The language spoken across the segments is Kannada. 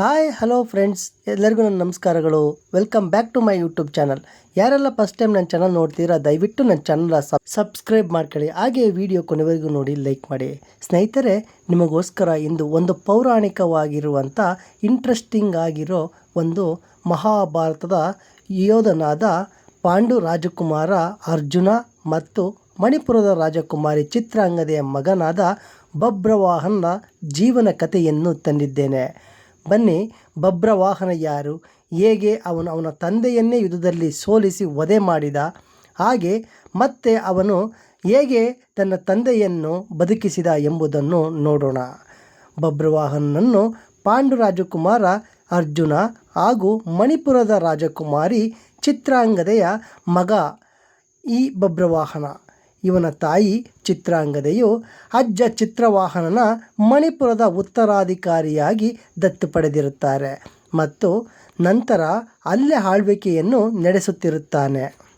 Hi, hello friends. ಎಲ್ಲರಿಗೂ ನನ್ನ ನಮಸ್ಕಾರಗಳು. Welcome back to my YouTube channel. ಯಾರೆಲ್ಲ ಫಸ್ಟ್ ಟೈಮ್ ನನ್ನ ಚಾನಲ್ ನೋಡ್ತೀರಾ, ದಯವಿಟ್ಟು ನನ್ನ ಚಾನಲ್ ಸಬ್ಸ್ಕ್ರೈಬ್ ಮಾಡ್ಕೊಳ್ಳಿ. ಹಾಗೆ ವಿಡಿಯೋ ಕೊನೆವರೆಗೂ ನೋಡಿ, ಲೈಕ್ ಮಾಡಿ. ಸ್ನೇಹಿತರೆ, ನಿಮಗೋಸ್ಕರ ಇಂದು ಒಂದು ಪೌರಾಣಿಕವಾಗಿರುವಂಥ ಇಂಟ್ರೆಸ್ಟಿಂಗ್ ಆಗಿರೋ ಒಂದು ಮಹಾಭಾರತದ ಯೋಧನಾದ ಪಾಂಡು ರಾಜಕುಮಾರ ಅರ್ಜುನ ಮತ್ತು ಮಣಿಪುರದ ರಾಜಕುಮಾರಿ ಚಿತ್ರಾಂಗದೆಯ ಮಗನಾದ ಬಬ್ರವಾಹನ ಜೀವನ ಕಥೆಯನ್ನು ತಂದಿದ್ದೇನೆ. ಬನ್ನಿ ಬಬ್ರವಾಹನ ಯಾರು? ಹೇಗೆ ಅವನು ಅವನ ತಂದೆಯನ್ನೇ ಯುದ್ಧದಲ್ಲಿ ಸೋಲಿಸಿ ವಧೆ ಮಾಡಿದ? ಹಾಗೆ ಮತ್ತೆ ಅವನು ಹೇಗೆ ತನ್ನ ತಂದೆಯನ್ನು ಬದುಕಿಸಿದ ಎಂಬುದನ್ನು ನೋಡೋಣ. ಬಬ್ರವಾಹನನ್ನು ಪಾಂಡು ರಾಜಕುಮಾರ ಅರ್ಜುನ ಹಾಗೂ ಮಣಿಪುರದ ರಾಜಕುಮಾರಿ ಚಿತ್ರಾಂಗದೆಯ ಮಗ ಈ ಬಬ್ರವಾಹನ ಇವನ ತಾಯಿ ಚಿತ್ರಾಂಗದೆಯು ಅಜ್ಜ ಚಿತ್ರವಾಹನನ ಮಣಿಪುರದ ಉತ್ತರಾಧಿಕಾರಿಯಾಗಿ ದತ್ತು ಪಡೆದಿರುತ್ತಾರೆ ಮತ್ತು ನಂತರ ಅಲ್ಲೇ ಆಳ್ವಿಕೆಯನ್ನು ನಡೆಸುತ್ತಿರುತ್ತಾನೆ.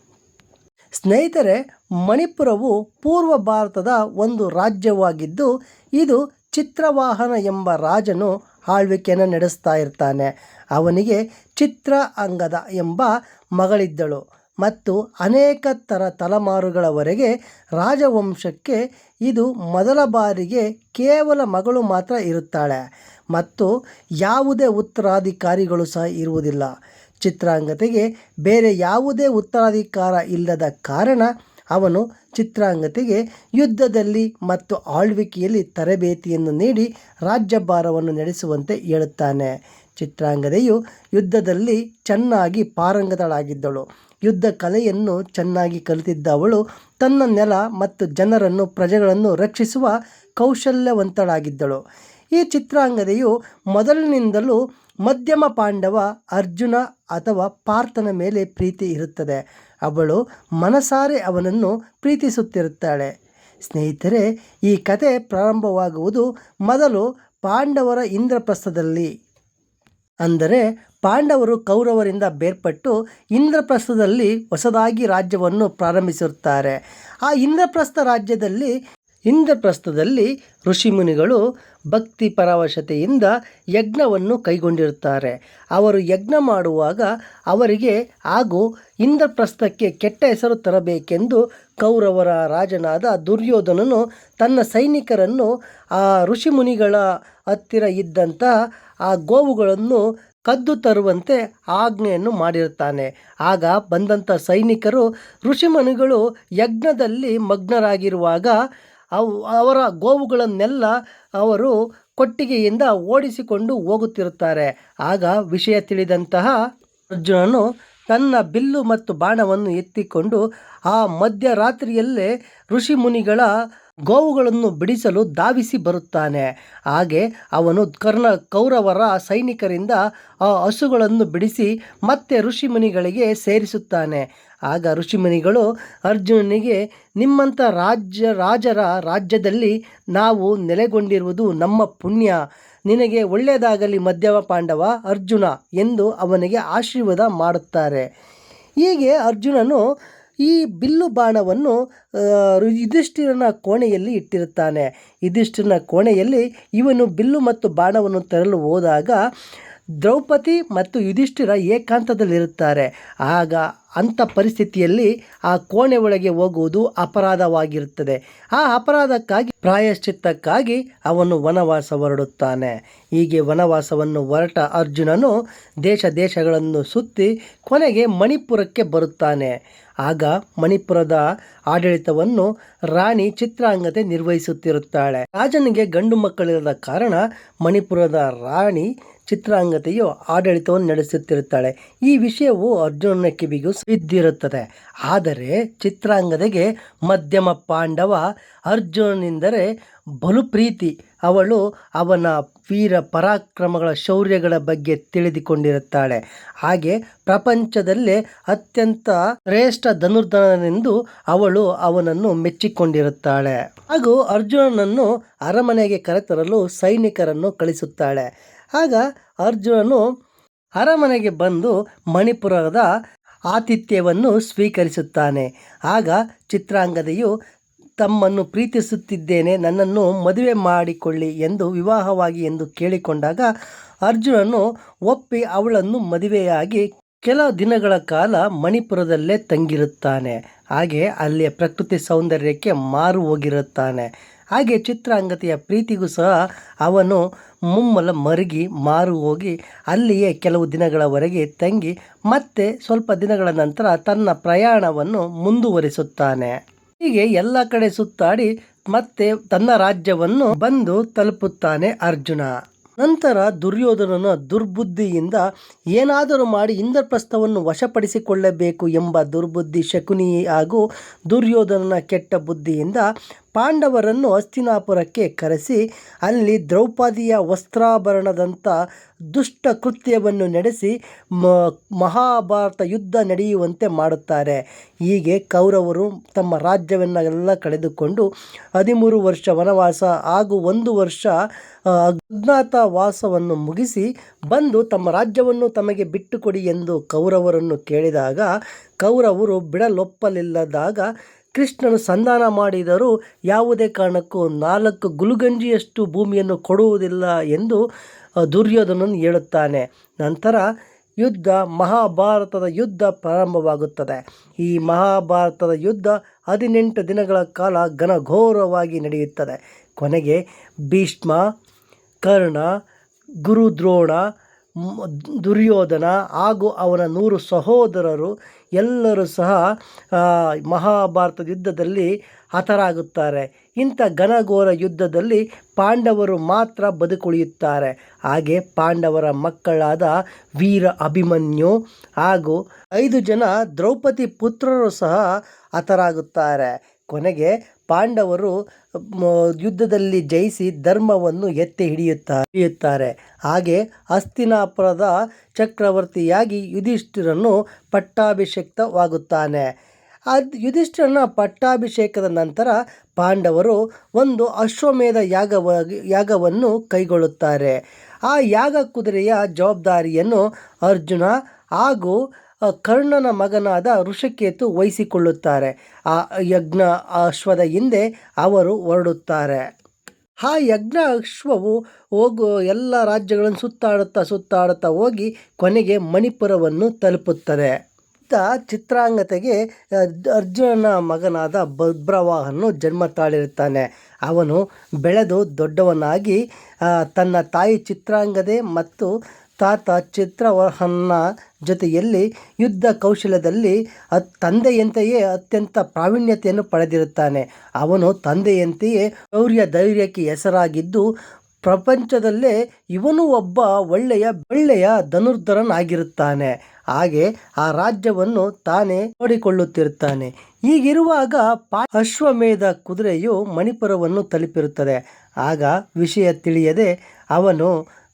ಸ್ನೇಹಿತರೆ, ಮಣಿಪುರವು ಪೂರ್ವ ಭಾರತದ ಒಂದು ರಾಜ್ಯವಾಗಿದ್ದು, ಇದು ಚಿತ್ರವಾಹನ ಎಂಬ ರಾಜನು ಆಳ್ವಿಕೆಯನ್ನು ನಡೆಸ್ತಾ ಇರ್ತಾನೆ. ಅವನಿಗೆ ಚಿತ್ರ ಅಂಗದ ಎಂಬ ಮಗಳಿದ್ದಳು. ಮತ್ತು ಅನೇಕ ಥರ ತಲೆಮಾರುಗಳವರೆಗೆ ರಾಜವಂಶಕ್ಕೆ ಇದು ಮೊದಲ ಬಾರಿಗೆ ಕೇವಲ ಮಗಳು ಮಾತ್ರ ಇರುತ್ತಾಳೆ. ಮತ್ತು ಯಾವುದೇ ಉತ್ತರಾಧಿಕಾರಿಗಳು ಸಹ ಇರುವುದಿಲ್ಲ. ಚಿತ್ರಾಂಗತೆಗೆ ಬೇರೆ ಯಾವುದೇ ಉತ್ತರಾಧಿಕಾರ ಇಲ್ಲದ ಕಾರಣ ಅವನು ಚಿತ್ರಾಂಗತೆಗೆ ಯುದ್ಧದಲ್ಲಿ ಮತ್ತು ಆಳ್ವಿಕೆಯಲ್ಲಿ ತರಬೇತಿಯನ್ನು ನೀಡಿ ರಾಜ್ಯಭಾರವನ್ನು ನಡೆಸುವಂತೆ ಹೇಳುತ್ತಾನೆ. ಚಿತ್ರಾಂಗದೆಯು ಯುದ್ಧದಲ್ಲಿ ಚೆನ್ನಾಗಿ ಪಾರಂಗತಳಾಗಿದ್ದಳು. ಯುದ್ಧ ಕಲೆಯನ್ನು ಚೆನ್ನಾಗಿ ಕಲಿತಿದ್ದ ಅವಳು ತನ್ನ ನೆಲ ಮತ್ತು ಜನರನ್ನು ಪ್ರಜೆಗಳನ್ನು ರಕ್ಷಿಸುವ ಕೌಶಲ್ಯವಂತಳಾಗಿದ್ದಳು. ಈ ಚಿತ್ರಾಂಗದೆಯು ಮೊದಲಿನಿಂದಲೂ ಮಧ್ಯಮ ಪಾಂಡವ ಅರ್ಜುನ ಅಥವಾ ಪಾರ್ಥನ ಮೇಲೆ ಪ್ರೀತಿ ಇರುತ್ತದೆ. ಅವಳು ಮನಸಾರೆ ಅವನನ್ನು ಪ್ರೀತಿಸುತ್ತಿರುತ್ತಾಳೆ. ಸ್ನೇಹಿತರೆ, ಈ ಕತೆ ಪ್ರಾರಂಭವಾಗುವುದು ಮೊದಲು ಪಾಂಡವರ ಇಂದ್ರಪ್ರಸ್ಥದಲ್ಲಿ. ಅಂದರೆ ಪಾಂಡವರು ಕೌರವರಿಂದ ಬೇರ್ಪಟ್ಟು ಇಂದ್ರಪ್ರಸ್ಥದಲ್ಲಿ ಹೊಸದಾಗಿ ರಾಜ್ಯವನ್ನು ಪ್ರಾರಂಭಿಸಿರುತ್ತಾರೆ. ಆ ಇಂದ್ರಪ್ರಸ್ಥ ರಾಜ್ಯದಲ್ಲಿ ಇಂದ್ರಪ್ರಸ್ಥದಲ್ಲಿ ಋಷಿಮುನಿಗಳು ಭಕ್ತಿ ಪರವಶತೆಯಿಂದ ಯಜ್ಞವನ್ನು ಕೈಗೊಂಡಿರುತ್ತಾರೆ. ಅವರು ಯಜ್ಞ ಮಾಡುವಾಗ ಅವರಿಗೆ ಹಾಗೂ ಇಂದ್ರಪ್ರಸ್ಥಕ್ಕೆ ಕೆಟ್ಟ ಹೆಸರು ತರಬೇಕೆಂದು ಕೌರವರ ರಾಜನಾದ ದುರ್ಯೋಧನನು ತನ್ನ ಸೈನಿಕರನ್ನು ಆ ಋಷಿಮುನಿಗಳ ಹತ್ತಿರ ಇದ್ದಂಥ ಆ ಗೋವುಗಳನ್ನು ಕದ್ದು ತರುವಂತೆ ಆಜ್ಞೆಯನ್ನು ಮಾಡಿರುತ್ತಾನೆ. ಆಗ ಬಂದಂಥ ಸೈನಿಕರು ಋಷಿಮುನಿಗಳು ಯಜ್ಞದಲ್ಲಿ ಮಗ್ನರಾಗಿರುವಾಗ ಅವು, ಅವರ ಗೋವುಗಳನ್ನೆಲ್ಲ ಅವರು ಕೊಟ್ಟಿಗೆಯಿಂದ ಓಡಿಸಿಕೊಂಡು ಹೋಗುತ್ತಿರುತ್ತಾರೆ. ಆಗ ವಿಷಯ ತಿಳಿದಂತಹ ಅರ್ಜುನನು ತನ್ನ ಬಿಲ್ಲು ಮತ್ತು ಬಾಣವನ್ನು ಎತ್ತಿಕೊಂಡು ಆ ಮಧ್ಯರಾತ್ರಿಯಲ್ಲೇ ಋಷಿಮುನಿಗಳ ಗೋವುಗಳನ್ನು ಬಿಡಿಸಲು ಧಾವಿಸಿ ಬರುತ್ತಾನೆ. ಹಾಗೆ ಅವನು ಕರ್ಣ ಕೌರವರ ಸೈನಿಕರಿಂದ ಆ ಹಸುಗಳನ್ನು ಬಿಡಿಸಿ ಮತ್ತೆ ಋಷಿಮುನಿಗಳಿಗೆ ಸೇರಿಸುತ್ತಾನೆ. ಆಗ ಋಷಿಮುನಿಗಳು ಅರ್ಜುನನಿಗೆ, ನಿಮ್ಮಂಥ ರಾಜ್ಯ, ರಾಜರ ರಾಜ್ಯದಲ್ಲಿ ನಾವು ನೆಲೆಗೊಂಡಿರುವುದು ನಮ್ಮ ಪುಣ್ಯ. ನಿನಗೆ ಒಳ್ಳೆಯದಾಗಲಿ ಮಧ್ಯಮ ಪಾಂಡವ ಅರ್ಜುನ ಎಂದು ಅವನಿಗೆ ಆಶೀರ್ವಾದ ಮಾಡುತ್ತಾರೆ. ಹೀಗೆ ಅರ್ಜುನನು ಈ ಬಿಲ್ಲು ಬಾಣವನ್ನು ಯುಧಿಷ್ಠಿರನ ಕೋಣೆಯಲ್ಲಿ ಇಟ್ಟಿರುತ್ತಾನೆ. ಯುಧಿಷ್ಠಿರನ ಕೋಣೆಯಲ್ಲಿ ಇವನು ಬಿಲ್ಲು ಮತ್ತು ಬಾಣವನ್ನು ತರಲು ಹೋದಾಗ ದ್ರೌಪದಿ ಮತ್ತು ಯುಧಿಷ್ಠಿರ ಏಕಾಂತದಲ್ಲಿರುತ್ತಾರೆ. ಆಗ ಅಂಥ ಪರಿಸ್ಥಿತಿಯಲ್ಲಿ ಆ ಕೋಣೆ ಒಳಗೆ ಹೋಗುವುದು ಅಪರಾಧವಾಗಿರುತ್ತದೆ. ಆ ಅಪರಾಧಕ್ಕಾಗಿ, ಪ್ರಾಯಶ್ಚಿತ್ತಕ್ಕಾಗಿ ಅವನು ವನವಾಸ ಹೊರಡುತ್ತಾನೆ. ಹೀಗೆ ವನವಾಸವನ್ನು ಹೊರಟ ಅರ್ಜುನನು ದೇಶ ದೇಶಗಳನ್ನು ಸುತ್ತಿ ಕೊನೆಗೆ ಮಣಿಪುರಕ್ಕೆ ಬರುತ್ತಾನೆ. ಆಗ ಮಣಿಪುರದ ಆಡಳಿತವನ್ನು ರಾಣಿ ಚಿತ್ರಾಂಗತೆ ನಿರ್ವಹಿಸುತ್ತಿರುತ್ತಾಳೆ. ರಾಜನಿಗೆ ಗಂಡು ಮಕ್ಕಳಿರದ ಕಾರಣ ಮಣಿಪುರದ ರಾಣಿ ಚಿತ್ರಾಂಗತೆಯು ಆಡಳಿತವನ್ನು ನಡೆಸುತ್ತಿರುತ್ತಾಳೆ. ಈ ವಿಷಯವು ಅರ್ಜುನನ ಕಿವಿಗೂ ಬಿದ್ದಿರುತ್ತದೆ. ಆದರೆ ಚಿತ್ರಾಂಗದೆಗೆ ಮಧ್ಯಮ ಪಾಂಡವ ಅರ್ಜುನನೆಂದರೆ ಬಲು ಪ್ರೀತಿ. ಅವಳು ಅವನ ವೀರ ಪರಾಕ್ರಮಗಳ ಶೌರ್ಯಗಳ ಬಗ್ಗೆ ತಿಳಿದುಕೊಂಡಿರುತ್ತಾಳೆ. ಹಾಗೆ ಪ್ರಪಂಚದಲ್ಲೇ ಅತ್ಯಂತ ಶ್ರೇಷ್ಠ ಧನುರ್ಧನನೆಂದು ಅವಳು ಅವನನ್ನು ಮೆಚ್ಚಿಕೊಂಡಿರುತ್ತಾಳೆ. ಹಾಗೂ ಅರ್ಜುನನನ್ನು ಅರಮನೆಗೆ ಕರೆತರಲು ಸೈನಿಕರನ್ನು ಕಳಿಸುತ್ತಾಳೆ. ಆಗ ಅರ್ಜುನನು ಅರಮನೆಗೆ ಬಂದು ಮಣಿಪುರದ ಆತಿಥ್ಯವನ್ನು ಸ್ವೀಕರಿಸುತ್ತಾನೆ. ಆಗ ಚಿತ್ರಾಂಗದೆಯು ತಮ್ಮನ್ನು ಪ್ರೀತಿಸುತ್ತಿದ್ದೇನೆ, ನನ್ನನ್ನು ಮದುವೆ ಮಾಡಿಕೊಳ್ಳಿ ಎಂದು ವಿವಾಹವಾಗಿ ಎಂದು ಕೇಳಿಕೊಂಡಾಗ ಅರ್ಜುನನು ಒಪ್ಪಿ ಅವಳನ್ನು ಮದುವೆಯಾಗಿ ಕೆಲ ದಿನಗಳ ಕಾಲ ಮಣಿಪುರದಲ್ಲೇ ತಂಗಿರುತ್ತಾನೆ. ಹಾಗೆ ಅಲ್ಲಿಯ ಪ್ರಕೃತಿ ಸೌಂದರ್ಯಕ್ಕೆ ಮಾರು ಹೋಗಿರುತ್ತಾನೆ. ಹಾಗೆ ಚಿತ್ರಾಂಗತೆಯ ಪ್ರೀತಿಗೂ ಸಹ ಅವನು ಮುಮ್ಮಲ ಮರುಗಿ ಮಾರು ಹೋಗಿ ಅಲ್ಲಿಯೇ ಕೆಲವು ದಿನಗಳವರೆಗೆ ತಂಗಿ ಮತ್ತೆ ಸ್ವಲ್ಪ ದಿನಗಳ ನಂತರ ತನ್ನ ಪ್ರಯಾಣವನ್ನು ಮುಂದುವರಿಸುತ್ತಾನೆ. ಹೀಗೆ ಎಲ್ಲ ಕಡೆ ಸುತ್ತಾಡಿ ಮತ್ತೆ ತನ್ನ ರಾಜ್ಯವನ್ನು ಬಂದು ತಲುಪುತ್ತಾನೆ ಅರ್ಜುನ. ನಂತರ ದುರ್ಯೋಧನನ ದುರ್ಬುದ್ಧಿಯಿಂದ ಏನಾದರೂ ಮಾಡಿ ಇಂದ್ರಪ್ರಸ್ಥವನ್ನು ವಶಪಡಿಸಿಕೊಳ್ಳಬೇಕು ಎಂಬ ದುರ್ಬುದ್ಧಿ ಶಕುನಿ ಹಾಗೂ ದುರ್ಯೋಧನನ ಕೆಟ್ಟ ಬುದ್ಧಿಯಿಂದ ಪಾಂಡವರನ್ನು ಹಸ್ತಿನಾಪುರಕ್ಕೆ ಕರೆಸಿ, ಅಲ್ಲಿ ದ್ರೌಪದಿಯ ವಸ್ತ್ರಾಭರಣದಂಥ ದುಷ್ಟ ಕೃತ್ಯವನ್ನು ನಡೆಸಿ ಮಹಾಭಾರತ ಯುದ್ಧ ನಡೆಯುವಂತೆ ಮಾಡುತ್ತಾರೆ. ಹೀಗೆ ಕೌರವರು ತಮ್ಮ ರಾಜ್ಯವನ್ನೆಲ್ಲ ಕಳೆದುಕೊಂಡು ಹದಿಮೂರು ವರ್ಷ ವನವಾಸ ಹಾಗೂ ಒಂದು ವರ್ಷ ಅಜ್ಞಾತ ವಾಸವನ್ನು ಮುಗಿಸಿ ಬಂದು ತಮ್ಮ ರಾಜ್ಯವನ್ನು ತಮಗೆ ಬಿಟ್ಟುಕೊಡಿ ಎಂದು ಕೌರವರನ್ನು ಕೇಳಿದಾಗ, ಕೌರವರು ಬಿಡಲೊಪ್ಪಲಿಲ್ಲದಾಗ ಕೃಷ್ಣನು ಸಂಧಾನ ಮಾಡಿದರೂ ಯಾವುದೇ ಕಾರಣಕ್ಕೂ ನಾಲ್ಕು ಗುಲುಗಂಜಿಯಷ್ಟು ಭೂಮಿಯನ್ನು ಕೊಡುವುದಿಲ್ಲ ಎಂದು ದುರ್ಯೋಧನನು ಹೇಳುತ್ತಾನೆ. ನಂತರ ಯುದ್ಧ ಮಹಾಭಾರತದ ಯುದ್ಧ ಪ್ರಾರಂಭವಾಗುತ್ತದೆ. ಈ ಮಹಾಭಾರತದ ಯುದ್ಧ ಹದಿನೆಂಟು ದಿನಗಳ ಕಾಲ ಘನಘೋರವಾಗಿ ನಡೆಯುತ್ತದೆ. ಕೊನೆಗೆ ಭೀಷ್ಮ, ಕರ್ಣ, ಗುರುದ್ರೋಣ ದುರ್ಯೋಧನ ಹಾಗೂ ಅವನ ನೂರು ಸಹೋದರರು ಎಲ್ಲರೂ ಸಹ ಮಹಾಭಾರತ ಯುದ್ಧದಲ್ಲಿ ಹತರಾಗುತ್ತಾರೆ. ಇಂಥ ಘನಘೋರ ಯುದ್ಧದಲ್ಲಿ ಪಾಂಡವರು ಮಾತ್ರ ಬದುಕುಳಿಯುತ್ತಾರೆ. ಹಾಗೆ ಪಾಂಡವರ ಮಕ್ಕಳಾದ ವೀರ ಅಭಿಮನ್ಯು ಹಾಗೂ ಐದು ಜನ ದ್ರೌಪದಿ ಪುತ್ರರು ಸಹ ಹತರಾಗುತ್ತಾರೆ. ಕೊನೆಗೆ ಪಾಂಡವರು ಯುದ್ಧದಲ್ಲಿ ಜಯಿಸಿ ಧರ್ಮವನ್ನು ಎತ್ತಿ ಹಿಡಿಯುತ್ತಾ, ಹಿಡಿಯುತ್ತಾರೆ. ಹಾಗೆ ಹಸ್ತಿನಾಪುರದ ಚಕ್ರವರ್ತಿಯಾಗಿ ಯುಧಿಷ್ಠಿರನ್ನು ಪಟ್ಟಾಭಿಷಿಕ್ತವಾಗುತ್ತಾನೆ. ಅದು, ಯುಧಿಷ್ಠಿರನ ಪಟ್ಟಾಭಿಷೇಕದ ನಂತರ ಪಾಂಡವರು ಒಂದು ಅಶ್ವಮೇಧ ಯಾಗವಾಗಿ, ಯಾಗವನ್ನು ಕೈಗೊಳ್ಳುತ್ತಾರೆ. ಆ ಯಾಗ ಕುದುರೆಯ ಜವಾಬ್ದಾರಿಯನ್ನು ಅರ್ಜುನ ಹಾಗೂ ಕರ್ಣನ ಮಗನಾದ ಋಷಿಕೇತು ವಹಿಸಿಕೊಳ್ಳುತ್ತಾರೆ. ಆ ಯಜ್ಞ ಅಶ್ವದ ಹಿಂದೆ ಅವರು ಹೊರಡುತ್ತಾರೆ. ಆ ಯಜ್ಞ ಅಶ್ವವು ಹೋಗು, ಎಲ್ಲ ರಾಜ್ಯಗಳನ್ನು ಸುತ್ತಾಡುತ್ತಾ ಸುತ್ತಾಡುತ್ತಾ ಹೋಗಿ ಕೊನೆಗೆ ಮಣಿಪುರವನ್ನು ತಲುಪುತ್ತದೆ. ಚಿತ್ರಾಂಗತೆಗೆ ಅರ್ಜುನನ ಮಗನಾದ ಭದ್ರವಾಹನು ಜನ್ಮ ತಾಳಿರುತ್ತಾನೆ. ಅವನು ಬೆಳೆದು ದೊಡ್ಡವನಾಗಿ ತನ್ನ ತಾಯಿ ಚಿತ್ರಾಂಗದೆ ಮತ್ತು ತಾತ ಚಿತ್ರವಹನ್ನ ಜೊತೆಯಲ್ಲಿ ಯುದ್ಧ ಕೌಶಲ್ಯದಲ್ಲಿ ಅತ್ ತಂದೆಯಂತೆಯೇ ಅತ್ಯಂತ ಪ್ರಾವೀಣ್ಯತೆಯನ್ನು ಪಡೆದಿರುತ್ತಾನೆ. ಅವನು ತಂದೆಯಂತೆಯೇ ಶೌರ್ಯ ಧೈರ್ಯಕ್ಕೆ ಹೆಸರಾಗಿದ್ದು, ಪ್ರಪಂಚದಲ್ಲೇ ಇವನು ಒಬ್ಬ ಒಳ್ಳೆಯ ಒಳ್ಳೆಯ ಧನುರ್ಧರನಾಗಿರುತ್ತಾನೆ. ಹಾಗೆ ಆ ರಾಜ್ಯವನ್ನು ತಾನೇ ನೋಡಿಕೊಳ್ಳುತ್ತಿರುತ್ತಾನೆ ಹೀಗಿರುವಾಗ ಪಾ ಅಶ್ವಮೇಧ ಕುದುರೆಯು ಮಣಿಪುರವನ್ನು ತಲುಪಿರುತ್ತದೆ. ಆಗ ವಿಷಯ ತಿಳಿಯದೆ ಅವನು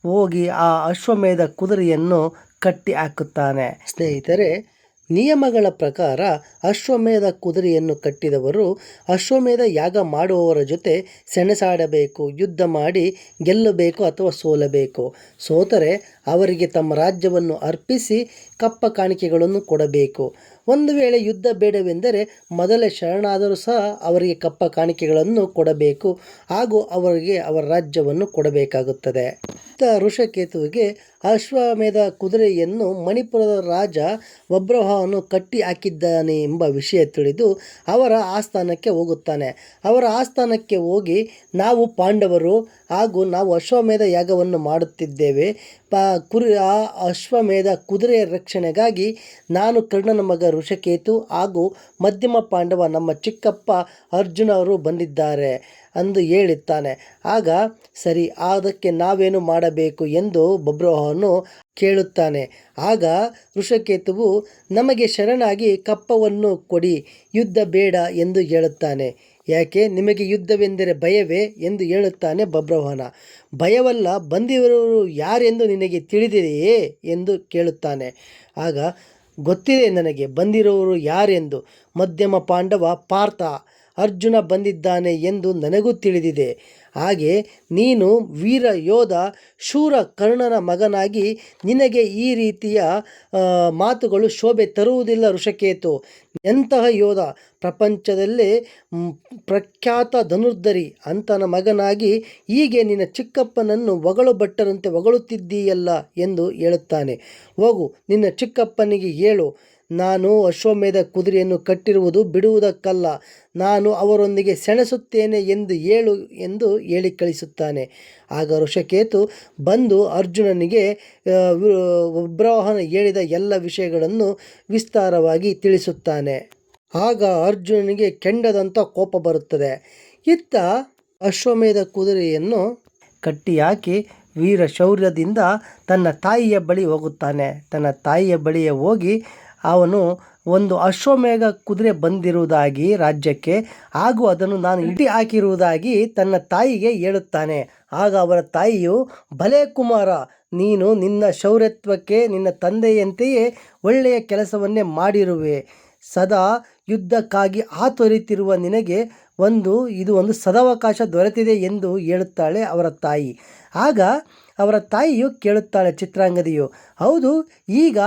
ಹೋಗಿ ಆ ಅಶ್ವಮೇಧ ಕುದುರೆಯನ್ನು ಕಟ್ಟಿ ಹಾಕುತ್ತಾನೆ. ಸ್ನೇಹಿತರೆ, ನಿಯಮಗಳ ಪ್ರಕಾರ ಅಶ್ವಮೇಧ ಕುದುರೆಯನ್ನು ಕಟ್ಟಿದವರು ಅಶ್ವಮೇಧ ಯಾಗ ಮಾಡುವವರ ಜೊತೆ ಸೆಣಸಾಡಬೇಕು, ಯುದ್ಧ ಮಾಡಿ ಗೆಲ್ಲಬೇಕು ಅಥವಾ ಸೋಲಬೇಕು. ಸೋತರೆ ಅವರಿಗೆ ತಮ್ಮ ರಾಜ್ಯವನ್ನು ಅರ್ಪಿಸಿ ಕಪ್ಪ ಕಾಣಿಕೆಗಳನ್ನು ಕೊಡಬೇಕು. ಒಂದು ವೇಳೆ ಯುದ್ಧ ಬೇಡವೆಂದರೆ ಮೊದಲೇ ಶರಣಾದರೂ ಸಹ ಅವರಿಗೆ ಕಪ್ಪ ಕಾಣಿಕೆಗಳನ್ನು ಕೊಡಬೇಕು ಹಾಗೂ ಅವರಿಗೆ ಅವರ ರಾಜ್ಯವನ್ನು ಕೊಡಬೇಕಾಗುತ್ತದೆ. ಋಷಕೇತುವಿಗೆ ಅಶ್ವಮೇಧ ಕುದುರೆಯನ್ನು ಮಣಿಪುರದ ರಾಜ ವಬ್ರಹವನ್ನು ಕಟ್ಟಿ ಹಾಕಿದ್ದಾನೆ ಎಂಬ ವಿಷಯ ತಿಳಿದು ಅವರ ಆಸ್ಥಾನಕ್ಕೆ ಹೋಗುತ್ತಾನೆ. ಅವರ ಆಸ್ಥಾನಕ್ಕೆ ಹೋಗಿ ನಾವು ಪಾಂಡವರು ಹಾಗೂ ನಾವು ಅಶ್ವಮೇಧ ಯಾಗವನ್ನು ಮಾಡುತ್ತಿದ್ದೇವೆ. ಪ, ಕುರಿ, ಆ ಅಶ್ವಮೇಧ ಕುದುರೆಯ ರಕ್ಷಣೆಗಾಗಿ ನಾನು ಕರ್ಣನ ಮಗ ಋಷಕೇತು ಹಾಗೂ ಮಧ್ಯಮ ಪಾಂಡವ ನಮ್ಮ ಚಿಕ್ಕಪ್ಪ ಅರ್ಜುನ ಅವರು ಬಂದಿದ್ದಾರೆ ಅಂದು ಹೇಳುತ್ತಾನೆ. ಆಗ, ಸರಿ, ಅದಕ್ಕೆ ನಾವೇನು ಮಾಡಬೇಕು ಎಂದು ಬಬ್ರೋಹನು ಕೇಳುತ್ತಾನೆ. ಆಗ ಋಷಕೇತುವು, ನಮಗೆ ಶರಣಾಗಿ ಕಪ್ಪವನ್ನು ಕೊಡಿ, ಯುದ್ಧ ಬೇಡ ಎಂದು ಹೇಳುತ್ತಾನೆ. ಯಾಕೆ? ನಿಮಗೆ ಯುದ್ಧವೆಂದರೆ ಭಯವೇ ಎಂದು ಹೇಳುತ್ತಾನೆ ಬಬ್ರವಾಹನ ಭಯವಲ್ಲ, ಬಂದಿರುವವರು ಯಾರೆಂದು ನಿನಗೆ ತಿಳಿದಿದೆಯೇ ಎಂದು ಕೇಳುತ್ತಾನೆ. ಆಗ, ಗೊತ್ತಿದೆ ನನಗೆ, ಬಂದಿರುವವರು ಯಾರೆಂದು? ಮಧ್ಯಮ ಪಾಂಡವ ಪಾರ್ಥ, ಅರ್ಜುನ ಬಂದಿದ್ದಾನೆ ಎಂದು ನನಗೂ ತಿಳಿದಿದೆ. ಹಾಗೆ ನೀನು ವೀರ ಯೋಧ ಶೂರ ಕರ್ಣನ ಮಗನಾಗಿ ನಿನಗೆ ಈ ರೀತಿಯ ಮಾತುಗಳು ಶೋಭೆ ತರುವುದಿಲ್ಲ ಋಷಕೇತು. ಎಂತಹ ಯೋಧ? ಪ್ರಪಂಚದಲ್ಲೇ ಪ್ರಖ್ಯಾತ ಧನುರ್ಧರಿ, ಅಂತನ ಮಗನಾಗಿ ಹೀಗೆ ನಿನ್ನ ಚಿಕ್ಕಪ್ಪನನ್ನು ಒಗಳು ಭಟ್ಟರಂತೆ ಒಗಳುತ್ತಿದ್ದೀಯಲ್ಲ ಎಂದು ಹೇಳುತ್ತಾನೆ. ಹೋಗು, ನಿನ್ನ ಚಿಕ್ಕಪ್ಪನಿಗೆ ಹೇಳು. ನಾನು ಅಶ್ವಮೇಧ ಕುದುರೆಯನ್ನು ಕಟ್ಟಿರುವುದು ಬಿಡುವುದಕ್ಕಲ್ಲ. ನಾನು ಅವರೊಂದಿಗೆ ಸೆಣಸುತ್ತೇನೆ ಎಂದು ಹೇಳು, ಎಂದು ಹೇಳಿ ಕಳಿಸುತ್ತಾನೆ. ಆಗ ಋಷಕೇತು ಬಂದು ಅರ್ಜುನನಿಗೆ ಉಬ್ರವಾಹನ ಹೇಳಿದ ಎಲ್ಲ ವಿಷಯಗಳನ್ನು ವಿಸ್ತಾರವಾಗಿ ತಿಳಿಸುತ್ತಾನೆ. ಆಗ ಅರ್ಜುನನಿಗೆ ಕೆಂಡದಂಥ ಕೋಪ ಬರುತ್ತದೆ. ಇತ್ತ ಅಶ್ವಮೇಧ ಕುದುರೆಯನ್ನು ಕಟ್ಟಿ ಹಾಕಿ ವೀರ ಶೌರ್ಯದಿಂದ ತನ್ನ ತಾಯಿಯ ಬಳಿ ಹೋಗುತ್ತಾನೆ. ತನ್ನ ತಾಯಿಯ ಬಳಿಯೇ ಹೋಗಿ ಅವನು ಒಂದು ಅಶ್ವಮೇಘ ಕುದುರೆ ಬಂದಿರುವುದಾಗಿ ರಾಜ್ಯಕ್ಕೆ, ಹಾಗೂ ಅದನ್ನು ನಾನು ಇಟಿ ಹಾಕಿರುವುದಾಗಿ ತನ್ನ ತಾಯಿಗೆ ಹೇಳುತ್ತಾನೆ. ಆಗ ಅವರ ತಾಯಿಯು ಭಲೇ ಕುಮಾರ, ನೀನು ನಿನ್ನ ಶೌರ್ಯತ್ವಕ್ಕೆ ನಿನ್ನ ತಂದೆಯಂತೆಯೇ ಒಳ್ಳೆಯ ಕೆಲಸವನ್ನೇ ಮಾಡಿರುವೆ. ಸದಾ ಯುದ್ಧಕ್ಕಾಗಿ ಆತೊರಿತಿರುವ ನಿನಗೆ ಒಂದು, ಇದು ಒಂದು ಸದಾವಕಾಶ ದೊರೆತಿದೆ ಎಂದು ಹೇಳುತ್ತಾಳೆ ಅವರ ತಾಯಿ. ಆಗ ಅವರ ತಾಯಿಯು ಕೇಳುತ್ತಾಳೆ, ಚಿತ್ರಾಂಗದಿಯು, ಹೌದು, ಈಗ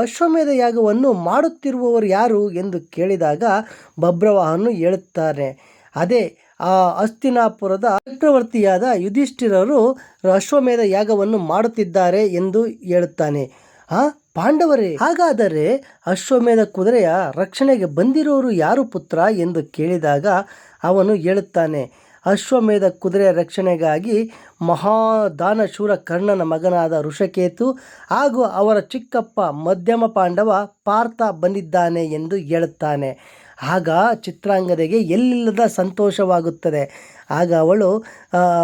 ಅಶ್ವಮೇಧ ಯಾಗವನ್ನು ಮಾಡುತ್ತಿರುವವರು ಯಾರು? ಎಂದು ಕೇಳಿದಾಗ ಬಬ್ರವಾಹನು ಹೇಳುತ್ತಾರೆ ಅದೇ, ಆ ಅಸ್ತಿನಾಪುರದ ಚಕ್ರವರ್ತಿಯಾದ ಯುಧಿಷ್ಠಿರರು ಅಶ್ವಮೇಧ ಯಾಗವನ್ನು ಮಾಡುತ್ತಿದ್ದಾರೆ ಎಂದು ಹೇಳುತ್ತಾನೆ. ಆ, ಪಾಂಡವರೇ, ಹಾಗಾದರೆ ಅಶ್ವಮೇಧ ಕುದುರೆಯ ರಕ್ಷಣೆಗೆ ಬಂದಿರೋರು ಯಾರು ಪುತ್ರ? ಎಂದು ಕೇಳಿದಾಗ ಅವನು ಹೇಳುತ್ತಾನೆ ಅಶ್ವಮೇಧ ಕುದುರೆಯ ರಕ್ಷಣೆಗಾಗಿ ಮಹಾದಾನಶೂರ ಕರ್ಣನ ಮಗನಾದ ಋಷಕೇತು ಹಾಗೂ ಅವರ ಚಿಕ್ಕಪ್ಪ ಮಧ್ಯಮ ಪಾಂಡವ ಪಾರ್ಥ ಬಂದಿದ್ದಾನೆ ಎಂದು ಹೇಳುತ್ತಾನೆ. ಆಗ ಚಿತ್ರಾಂಗದೆಗೆ ಎಲ್ಲಿಲ್ಲದ ಸಂತೋಷವಾಗುತ್ತದೆ. ಆಗ ಅವಳು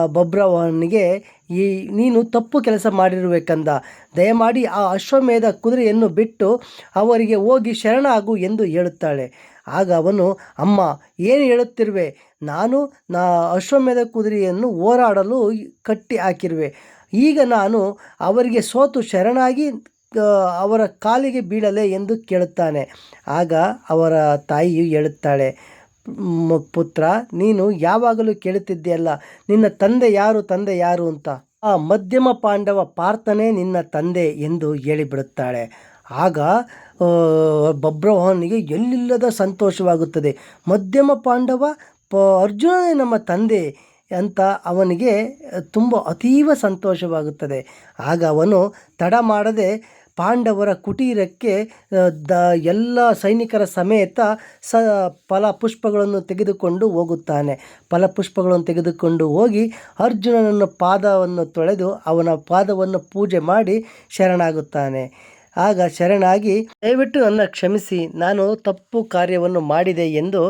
ಬಬ್ರವನಿಗೆ ಈ, ನೀನು ತಪ್ಪು ಕೆಲಸ ಮಾಡಿರಬೇಕಂದ. ದಯಮಾಡಿ ಆ ಅಶ್ವಮೇಧ ಕುದುರೆಯನ್ನು ಬಿಟ್ಟು ಅವರಿಗೆ ಹೋಗಿ ಶರಣಾಗು ಎಂದು ಹೇಳುತ್ತಾಳೆ. ಆಗ ಅವನು, ಅಮ್ಮ, ಏನು ಹೇಳುತ್ತಿರುವೆ? ನಾನು ನಾ ಅಶ್ವಮೇಧ ಕುದುರೆಯನ್ನು ಹೋರಾಡಲು ಕಟ್ಟಿ ಹಾಕಿರುವೆ. ಈಗ ನಾನು ಅವರಿಗೆ ಸೋತು ಶರಣಾಗಿ ಅವರ ಕಾಲಿಗೆ ಬೀಳಲೆ ಎಂದು ಕೇಳುತ್ತಾನೆ. ಆಗ ಅವರ ತಾಯಿಯು ಹೇಳುತ್ತಾಳೆ ಪುತ್ರ, ನೀನು ಯಾವಾಗಲೂ ಕೇಳುತ್ತಿದ್ದೆಯಲ್ಲ, ನಿನ್ನ ತಂದೆ ಯಾರು ತಂದೆ ಯಾರು ಅಂತ? ಆ ಮಧ್ಯಮ ಪಾಂಡವ ಪಾರ್ಥನೇ ನಿನ್ನ ತಂದೆ ಎಂದು ಹೇಳಿಬಿಡುತ್ತಾಳೆ. ಆಗ ಬಬ್ರವಾಹನಿಗೆ ಎಲ್ಲಿಲ್ಲದ ಸಂತೋಷವಾಗುತ್ತದೆ. ಮಧ್ಯಮ ಪಾಂಡವ ಪ, ಅರ್ಜುನನೇ ನಮ್ಮ ತಂದೆ ಅಂತ ಅವನಿಗೆ ತುಂಬ ಅತೀವ ಸಂತೋಷವಾಗುತ್ತದೆ. ಆಗ ಅವನು ತಡ ಮಾಡದೆ ಪಾಂಡವರ ಕುಟೀರಕ್ಕೆ ದ, ಎಲ್ಲ ಸೈನಿಕರ ಸಮೇತ ಸ, ಫಲ ಪುಷ್ಪಗಳನ್ನು ತೆಗೆದುಕೊಂಡು ಹೋಗುತ್ತಾನೆ. ಫಲಪುಷ್ಪಗಳನ್ನು ತೆಗೆದುಕೊಂಡು ಹೋಗಿ ಅರ್ಜುನನನ್ನು ಪಾದವನ್ನು ತೊಳೆದು ಅವನ ಪಾದವನ್ನು ಪೂಜೆ ಮಾಡಿ ಶರಣಾಗುತ್ತಾನೆ. ಆಗ ಶರಣಾಗಿ, ದಯವಿಟ್ಟು ನನ್ನ ಕ್ಷಮಿಸಿ, ನಾನು ತಪ್ಪು ಕಾರ್ಯವನ್ನು ಮಾಡಿದೆ ಎಂದು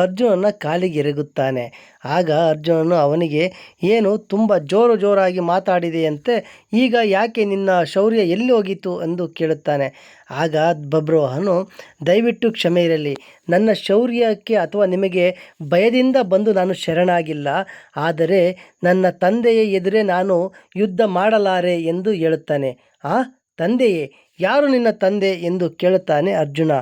ಅರ್ಜುನನ ಕಾಲಿಗೆ ಎರಗುತ್ತಾನೆ. ಆಗ ಅರ್ಜುನನು ಅವನಿಗೆ, ಏನು ತುಂಬ ಜೋರು ಜೋರಾಗಿ ಮಾತಾಡಿದೆಯಂತೆ, ಈಗ ಯಾಕೆ ನಿನ್ನ ಶೌರ್ಯ ಎಲ್ಲಿ ಹೋಗಿತ್ತು? ಎಂದು ಕೇಳುತ್ತಾನೆ. ಆಗ ಬಬ್ರೋಹನು ದಯವಿಟ್ಟು ಕ್ಷಮೆ ಇರಲಿ. ನನ್ನ ಶೌರ್ಯಕ್ಕೆ ಅಥವಾ ನಿಮಗೆ ಭಯದಿಂದ ಬಂದು ನಾನು ಶರಣಾಗಿಲ್ಲ. ಆದರೆ ನನ್ನ ತಂದೆಯ ಎದುರೇ ನಾನು ಯುದ್ಧ ಮಾಡಲಾರೆ ಎಂದು ಹೇಳುತ್ತಾನೆ. ಆ, ತಂದೆಯೇ? ಯಾರು ನಿನ್ನ ತಂದೆ ಎಂದು ಕೇಳುತ್ತಾನೆ ಅರ್ಜುನ?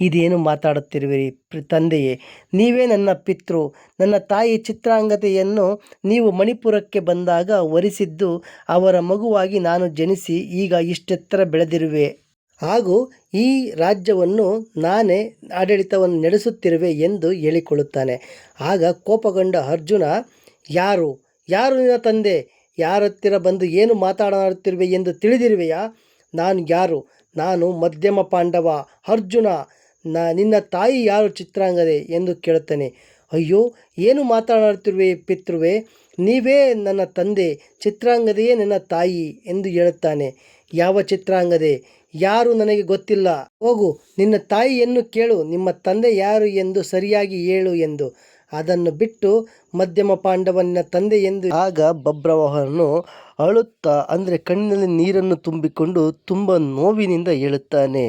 ಇದೇನು ಮಾತಾಡುತ್ತಿರುವಿರಿ ತಂದೆಯೇ, ನೀವೇ ನನ್ನ ಪಿತೃ, ನನ್ನ ತಾಯಿ ಚಿತ್ರಾಂಗತೆಯನ್ನು ನೀವು ಮಣಿಪುರಕ್ಕೆ ಬಂದಾಗ ವರಿಸಿದ್ದು ಅವರ ಮಗುವಾಗಿ ನಾನು ಜನಿಸಿ ಈಗ ಇಷ್ಟೆತ್ತರ ಬೆಳೆದಿರುವೆ. ಹಾಗೂ ಈ ರಾಜ್ಯವನ್ನು ನಾನೇ ಆಡಳಿತವನ್ನು ನಡೆಸುತ್ತಿರುವೆ ಎಂದು ಹೇಳಿಕೊಳ್ಳುತ್ತಾನೆ. ಆಗ ಕೋಪಗೊಂಡ ಅರ್ಜುನ, ಯಾರು ಯಾರು ನಿನ್ನ ತಂದೆ? ಯಾರ ಹತ್ತಿರ ಬಂದು ಏನು ಮಾತಾಡುತ್ತಿರುವೆ ಎಂದು ತಿಳಿದಿರುವೆಯಾ? ನಾನು ಯಾರು? ನಾನು ಮಧ್ಯಮ ಪಾಂಡವ, ಅರ್ಜುನ. ನಾ, ನಿನ್ನ ತಾಯಿ ಯಾರು ಚಿತ್ರಾಂಗದೆ? ಎಂದು ಕೇಳುತ್ತಾನೆ. ಅಯ್ಯೋ, ಏನು ಮಾತನಾಡುತ್ತಿರುವೆ ಪಿತೃವೆ? ನೀವೇ ನನ್ನ ತಂದೆ, ಚಿತ್ರಾಂಗದೆಯೇ ನನ್ನ ತಾಯಿ ಎಂದು ಹೇಳುತ್ತಾನೆ. ಯಾವ ಚಿತ್ರಾಂಗದೆ? ಯಾರು ನನಗೆ ಗೊತ್ತಿಲ್ಲ. ಹೋಗು, ನಿನ್ನ ತಾಯಿಯನ್ನು ಕೇಳು, ನಿಮ್ಮ ತಂದೆ ಯಾರು ಎಂದು ಸರಿಯಾಗಿ ಹೇಳು ಎಂದು. ಅದನ್ನು ಬಿಟ್ಟು ಮಧ್ಯಮ ಪಾಂಡವನ ತಂದೆ ಎಂದು ಆಗ ಬಬ್ರವಾಹನು ಅಳುತ್ತಾ, ಅಂದರೆ ಕಣ್ಣಿನಲ್ಲಿ ನೀರನ್ನು ತುಂಬಿಕೊಂಡು ತುಂಬ ನೋವಿನಿಂದ ಹೇಳುತ್ತಾನೆ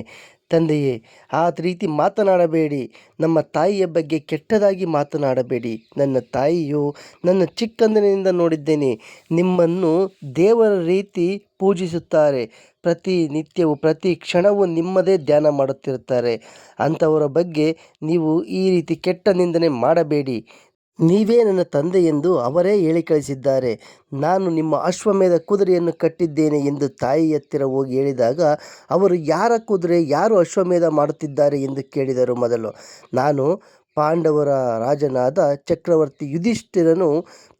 ತಂದೆಯೇ, ಆ ರೀತಿ ಮಾತನಾಡಬೇಡಿ. ನಮ್ಮ ತಾಯಿಯ ಬಗ್ಗೆ ಕೆಟ್ಟದಾಗಿ ಮಾತನಾಡಬೇಡಿ. ನನ್ನ ತಾಯಿಯು ನನ್ನ ಚಿಕ್ಕಂದಿನಿಂದ ನೋಡಿದ್ದೇನೆ. ನಿಮ್ಮನ್ನು ದೇವರ ರೀತಿ ಪೂಜಿಸುತ್ತಾರೆ. ಪ್ರತಿ ನಿತ್ಯವೂ, ಪ್ರತಿ ಕ್ಷಣವೂ ನಿಮ್ಮದೇ ಧ್ಯಾನ ಮಾಡುತ್ತಿರುತ್ತಾರೆ. ಅಂಥವರ ಬಗ್ಗೆ ನೀವು ಈ ರೀತಿ ಕೆಟ್ಟ ನಿಂದನೆ ಮಾಡಬೇಡಿ. ನೀವೇ ನನ್ನ ತಂದೆ ಎಂದು ಅವರೇ ಹೇಳಿ ಕಳಿಸಿದ್ದಾರೆ. ನಾನು ನಿಮ್ಮ ಅಶ್ವಮೇಧ ಕುದುರೆಯನ್ನು ಕಟ್ಟಿದ್ದೇನೆ ಎಂದು ತಾಯಿ ಹತ್ತಿರ ಹೋಗಿ ಹೇಳಿದಾಗ, ಅವರು ಯಾರ ಕುದುರೆ, ಯಾರು ಅಶ್ವಮೇಧ ಮಾಡುತ್ತಿದ್ದಾರೆ ಎಂದು ಕೇಳಿದರು ಮೊದಲು. ನಾನು ಪಾಂಡವರ ರಾಜನಾದ ಚಕ್ರವರ್ತಿ ಯುಧಿಷ್ಠಿರನು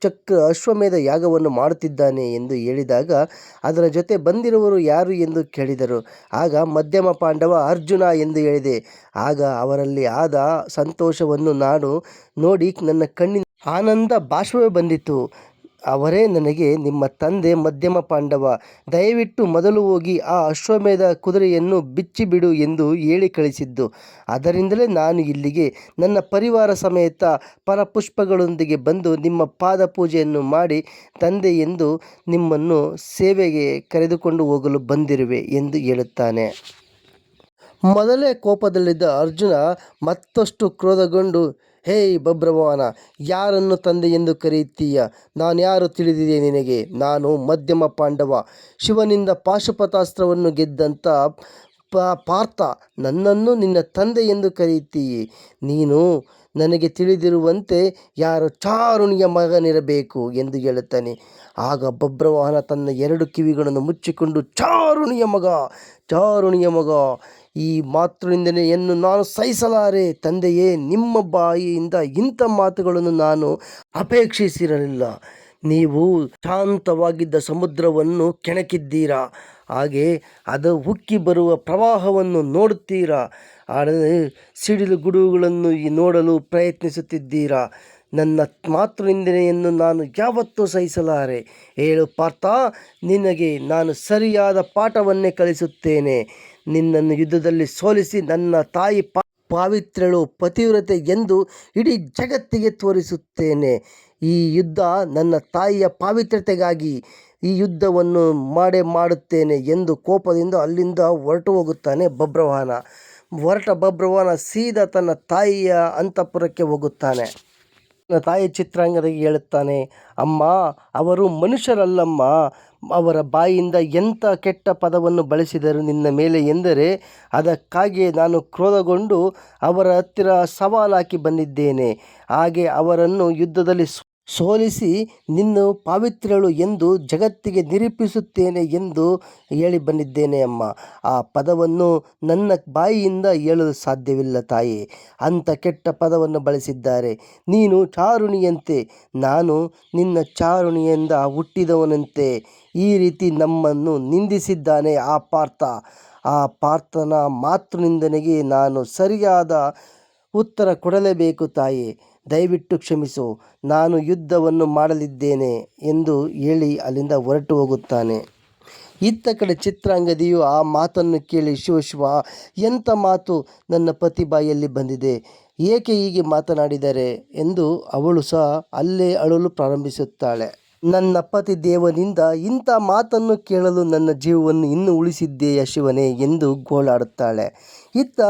ಚಕ್ರ ಅಶ್ವಮೇಧ ಯಾಗವನ್ನು ಮಾಡುತ್ತಿದ್ದಾನೆ ಎಂದು ಹೇಳಿದಾಗ ಅದರ ಜೊತೆ ಬಂದಿರುವವರು ಯಾರು ಎಂದು ಕೇಳಿದರು. ಆಗ ಮಧ್ಯಮ ಪಾಂಡವ ಅರ್ಜುನ ಎಂದು ಹೇಳಿದೆ. ಆಗ ಅವರಲ್ಲಿ ಆದ ಸಂತೋಷವನ್ನು ನಾನು ನೋಡಿ ನನ್ನ ಕಣ್ಣಿನ ಆನಂದ ಬಾಷ್ಪವೇ ಬಂದಿತು ಅವರೇ ನನಗೆ ನಿಮ್ಮ ತಂದೆ ಮಧ್ಯಮ ಪಾಂಡವ, ದಯವಿಟ್ಟು ಮೊದಲು ಹೋಗಿ ಆ ಅಶ್ವಮೇಧ ಕುದುರೆಯನ್ನು ಬಿಚ್ಚಿಬಿಡು ಎಂದು ಹೇಳಿ ಕಳಿಸಿದ್ದು. ಅದರಿಂದಲೇ ನಾನು ಇಲ್ಲಿಗೆ. ನನ್ನ ಪರಿವಾರ ಸಮೇತ ಪರಪುಷ್ಪಗಳೊಂದಿಗೆ ಬಂದು ನಿಮ್ಮ ಪಾದ ಪೂಜೆಯನ್ನು ಮಾಡಿ ತಂದೆ ಎಂದು ನಿಮ್ಮನ್ನು ಸೇವೆಗೆ ಕರೆದುಕೊಂಡು ಹೋಗಲು ಬಂದಿರುವೆ ಎಂದು ಹೇಳುತ್ತಾನೆ. ಮೊದಲೇ ಕೋಪದಲ್ಲಿದ್ದ ಅರ್ಜುನ ಮತ್ತಷ್ಟು ಕ್ರೋಧಗೊಂಡು ಹೇಯ್ ಬಬ್ರವಾಹನ ಯಾರನ್ನು ತಂದೆ ಎಂದು ಕರೆಯುತ್ತೀಯ ನಾನ್ಯಾರು ತಿಳಿದಿದೆ ನಿನಗೆ? ನಾನು ಮಧ್ಯಮ ಪಾಂಡವ. ಶಿವನಿಂದ ಪಾಶುಪತಾಸ್ತ್ರವನ್ನು ಗೆದ್ದಂಥ ಪಾರ್ಥ, ನನ್ನನ್ನು ನಿನ್ನ ತಂದೆ ಎಂದು ಕರೆಯುತ್ತೀಯೆ. ನೀನು ನನಗೆ ತಿಳಿದಿರುವಂತೆ ಯಾರು ಚಾರುಣಿಯ ಮಗನಿರಬೇಕು ಎಂದು ಹೇಳುತ್ತಾನೆ. ಆಗ ಬಬ್ರವಾಹನ ತನ್ನ ಎರಡು ಕಿವಿಗಳನ್ನು ಮುಚ್ಚಿಕೊಂಡು, ಚಾರುಣಿಯ ಮಗ ಚಾರುಣಿಯ ಮಗ ಈ ಮಾತೃನಿಂದನೆಯನ್ನು ನಾನು ಸಹಿಸಲಾರೆ ತಂದೆಯೇ, ನಿಮ್ಮ ಬಾಯಿಯಿಂದ ಇಂಥ ಮಾತುಗಳನ್ನು ನಾನು ಅಪೇಕ್ಷಿಸಿರಲಿಲ್ಲ. ನೀವು ಶಾಂತವಾಗಿದ್ದ ಸಮುದ್ರವನ್ನು ಕೆಣಕಿದ್ದೀರಾ? ಹಾಗೆ ಅದು ಉಕ್ಕಿ ಬರುವ ಪ್ರವಾಹವನ್ನು ನೋಡುತ್ತೀರಾ? ಆದರೆ ಸಿಡಿಲು ಗುಡುಗಳನ್ನು ಈ ನೋಡಲು ಪ್ರಯತ್ನಿಸುತ್ತಿದ್ದೀರಾ? ನನ್ನ ಮಾತೃನಿಂದನೆಯನ್ನು ನಾನು ಯಾವತ್ತೂ ಸಹಿಸಲಾರೆ. ಹೇಳು ಪಾರ್ಥ, ನಿನಗೆ ನಾನು ಸರಿಯಾದ ಪಾಠವನ್ನೇ ಕಲಿಸುತ್ತೇನೆ. ನಿನ್ನನ್ನು ಯುದ್ಧದಲ್ಲಿ ಸೋಲಿಸಿ ನನ್ನ ತಾಯಿ ಪಾವಿತ್ರಳು ಪತಿವ್ರತೆ ಎಂದು ಇಡೀ ಜಗತ್ತಿಗೆ ತೋರಿಸುತ್ತೇನೆ. ಈ ಯುದ್ಧ ನನ್ನ ತಾಯಿಯ ಪಾವಿತ್ರತೆಗಾಗಿ ಈ ಯುದ್ಧವನ್ನು ಮಾಡೇ ಮಾಡುತ್ತೇನೆ ಎಂದು ಕೋಪದಿಂದ ಅಲ್ಲಿಂದ ಹೊರಟು ಹೋಗುತ್ತಾನೆ ಬಬ್ರವಾಹನ ಹೊರಟ ಬಬ್ರವಾಹನ ಸೀದಾ ತನ್ನ ತಾಯಿಯ ಅಂತಃಪುರಕ್ಕೆ ಹೋಗುತ್ತಾನೆ. ತನ್ನ ತಾಯಿ ಚಿತ್ರಾಂಗದಿಗೆ ಹೇಳುತ್ತಾನೆ, ಅಮ್ಮ, ಅವರು ಮನುಷ್ಯರಲ್ಲಮ್ಮ. ಅವರ ಬಾಯಿಯಿಂದ ಎಂಥ ಕೆಟ್ಟ ಪದವನ್ನು ಬಳಸಿದರು ನಿನ್ನ ಮೇಲೆ ಎಂದರೆ ಅದಕ್ಕಾಗಿಯೇ ನಾನು ಕ್ರೋಧಗೊಂಡು ಅವರ ಹತ್ತಿರ ಸವಾಲಾಕಿ ಬಂದಿದ್ದೇನೆ. ಹಾಗೆ ಅವರನ್ನು ಯುದ್ಧದಲ್ಲಿ ಸೋಲಿಸಿ ನಿನ್ನ ಪಾವಿತ್ರ್ಯಳು ಎಂದು ಜಗತ್ತಿಗೆ ನಿರೂಪಿಸುತ್ತೇನೆ ಎಂದು ಹೇಳಿ ಬಂದಿದ್ದೇನೆ ಅಮ್ಮ. ಆ ಪದವನ್ನು ನನ್ನ ಬಾಯಿಯಿಂದ ಹೇಳಲು ಸಾಧ್ಯವಿಲ್ಲ ತಾಯಿ. ಅಂಥ ಕೆಟ್ಟ ಪದವನ್ನು ಬಳಸಿದ್ದಾರೆ. ನೀನು ಚಾರುಣಿಯಂತೆ. ನಾನು ನಿನ್ನ ಚಾರುಣಿಯಿಂದ ಹುಟ್ಟಿದವನಂತೆ. ಈ ರೀತಿ ನಮ್ಮನ್ನು ನಿಂದಿಸಿದ್ದಾನೆ ಆ ಪಾರ್ಥ. ಆ ಪಾರ್ಥನ ಮಾತೃನಿಂದನೆಗೆ ನಾನು ಸರಿಯಾದ ಉತ್ತರ ಕೊಡಲೇಬೇಕು ತಾಯಿ. ದಯವಿಟ್ಟು ಕ್ಷಮಿಸು, ನಾನು ಯುದ್ಧವನ್ನು ಮಾಡಲಿದ್ದೇನೆ ಎಂದು ಹೇಳಿ ಅಲ್ಲಿಂದ ಹೊರಟು ಹೋಗುತ್ತಾನೆ. ಇತ್ತ ಕಡೆ ಚಿತ್ರಾಂಗದಿಯು ಆ ಮಾತನ್ನು ಕೇಳಿ, ಶಿವ ಶಿವ, ಎಂಥ ಮಾತು ನನ್ನ ಪತಿ ಬಾಯಲ್ಲಿ ಬಂದಿದೆ, ಏಕೆ ಹೀಗೆ ಮಾತನಾಡಿದರೆ ಎಂದು ಅವಳು ಸಹ ಅಲ್ಲೇ ಅಳಲು ಪ್ರಾರಂಭಿಸುತ್ತಾಳೆ. ನನ್ನ ಪತಿ ದೇವನಿಂದ ಇಂಥ ಮಾತನ್ನು ಕೇಳಲು ನನ್ನ ಜೀವವನ್ನು ಇನ್ನೂ ಉಳಿಸಿದ್ದೀಯ ಶಿವನೇ ಎಂದು ಗೋಳಾಡುತ್ತಾಳೆ. ಇತ್ತ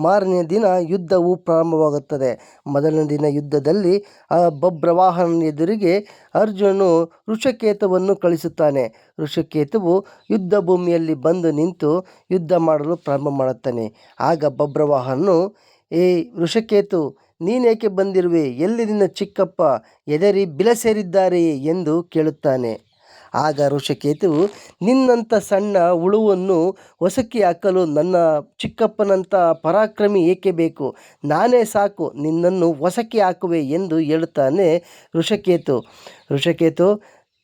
ಮಾರನೇ ದಿನ ಯುದ್ಧವು ಪ್ರಾರಂಭವಾಗುತ್ತದೆ. ಮೊದಲನೇ ದಿನ ಯುದ್ಧದಲ್ಲಿ ಆ ಬಬ್ರವಾಹನ ಎದುರಿಗೆ ಅರ್ಜುನನು ಋಷಕೇತವನ್ನು ಕಳಿಸುತ್ತಾನೆ. ಋಷಕೇತುವು ಯುದ್ಧ ಭೂಮಿಯಲ್ಲಿ ಬಂದು ನಿಂತು ಯುದ್ಧ ಮಾಡಲು ಪ್ರಾರಂಭ ಮಾಡುತ್ತಾನೆ. ಆಗ ಬಬ್ರವಾಹನನು ಏ ಋಷಕೇತು ನೀನೇಕೆ ಬಂದಿರುವೆ? ಎಲ್ಲಿ ನಿನ್ನ ಚಿಕ್ಕಪ್ಪ ಎದರಿ ಬಿಲಸೇರಿದ್ದಾರೆಯೇ ಎಂದು ಕೇಳುತ್ತಾನೆ. ಆಗ ಋಷಿಕೇತು, ನಿನ್ನಂಥ ಸಣ್ಣ ಹುಳುವನ್ನು ಹೊಸಕಿ ಹಾಕಲು ನನ್ನ ಚಿಕ್ಕಪ್ಪನಂಥ ಪರಾಕ್ರಮಿ ಏಕೆ ಬೇಕು? ನಾನೇ ಸಾಕು, ನಿನ್ನನ್ನು ಹೊಸಕಿ ಹಾಕುವೆ ಎಂದು ಹೇಳುತ್ತಾನೆ ಋಷಕೇತು. ಋಷಕೇತು,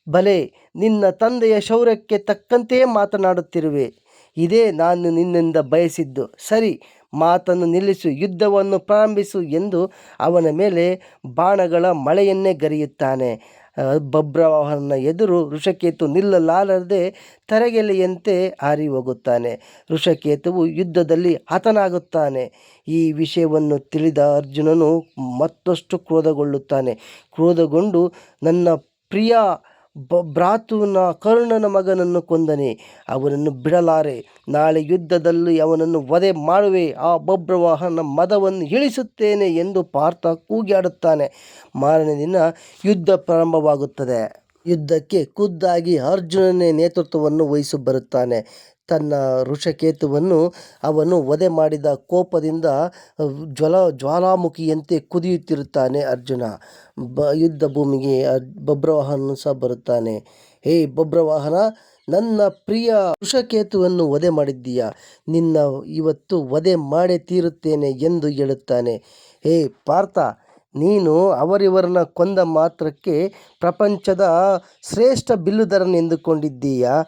ಬಲೆ, ನಿನ್ನ ತಂದೆಯ ಶೌರ್ಯಕ್ಕೆ ತಕ್ಕಂತೆಯೇ ಮಾತನಾಡುತ್ತಿರುವೆ. ಇದೇ ನಾನು ನಿನ್ನಿಂದ ಬಯಸಿದ್ದು. ಸರಿ, ಮಾತನ್ನು ನಿಲ್ಲಿಸು, ಯುದ್ಧವನ್ನು ಪ್ರಾರಂಭಿಸು ಎಂದು ಅವನ ಮೇಲೆ ಬಾಣಗಳ ಮಳೆಯನ್ನೇ ಗರಿಯುತ್ತಾನೆ. ಬಬ್ರವಾಹನ ಎದುರು ಋಷಕೇತು ನಿಲ್ಲಲಾರದೆ ತರಗೆಲೆಯಂತೆ ಹಾರಿ ಹೋಗುತ್ತಾನೆ ಋಷಕೇತುವು ಯುದ್ಧದಲ್ಲಿ ಹತನಾಗುತ್ತಾನೆ. ಈ ವಿಷಯವನ್ನು ತಿಳಿದ ಅರ್ಜುನನು ಮತ್ತಷ್ಟು ಕ್ರೋಧಗೊಳ್ಳುತ್ತಾನೆ. ಕ್ರೋಧಗೊಂಡು, ನನ್ನ ಪ್ರಿಯ ಬ ಭ್ರಾತುವಿನ ಕರ್ಣನ ಮಗನನ್ನು ಕೊಂದನೆ. ಅವನನ್ನು ಬಿಡಲಾರೆ. ನಾಳೆ ಯುದ್ಧದಲ್ಲಿ ಅವನನ್ನು ವಧೆ ಮಾಡುವೆ. ಆ ಬಬ್ರವಾಹನ ಮದವನ್ನು ಇಳಿಸುತ್ತೇನೆ ಎಂದು ಪಾರ್ಥ ಕೂಗ್ಯಾಡುತ್ತಾನೆ. ಮಾರನೇ ದಿನ ಯುದ್ಧ ಪ್ರಾರಂಭವಾಗುತ್ತದೆ. ಯುದ್ಧಕ್ಕೆ ಖುದ್ದಾಗಿ ಅರ್ಜುನನೇ ನೇತೃತ್ವವನ್ನು ವಹಿಸಿ ಬರುತ್ತಾನೆ ತನ್ನ ಋಷಕೇತುವನ್ನು ಅವನು ವಧೆ ಮಾಡಿದ ಕೋಪದಿಂದ ಜ್ವಲ, ಜ್ವಾಲಾಮುಖಿಯಂತೆ ಕುದಿಯುತ್ತಿರುತ್ತಾನೆ ಅರ್ಜುನ. ಬ, ಯುದ್ಧ ಭೂಮಿಗೆ ಅರ್ ಬಬ್ರವಾಹನ ಸಹ ಬರುತ್ತಾನೆ. ಹೇ ಬಬ್ರವಾಹನ, ನನ್ನ ಪ್ರಿಯ ಋಷಕೇತುವನ್ನು ವಧೆ ಮಾಡಿದ್ದೀಯ? ನಿನ್ನ ಇವತ್ತು ವಧೆ ಮಾಡೇ ತೀರುತ್ತೇನೆ ಎಂದು ಹೇಳುತ್ತಾನೆ. ಹೇ ಪಾರ್ಥ ನೀನು ಅವರಿವರನ್ನ ಕೊಂದ ಮಾತ್ರಕ್ಕೆ ಪ್ರಪಂಚದ ಶ್ರೇಷ್ಠ ಬಿಲ್ಲುಗಾರನೆಂದುಕೊಂಡಿದ್ದೀಯಾ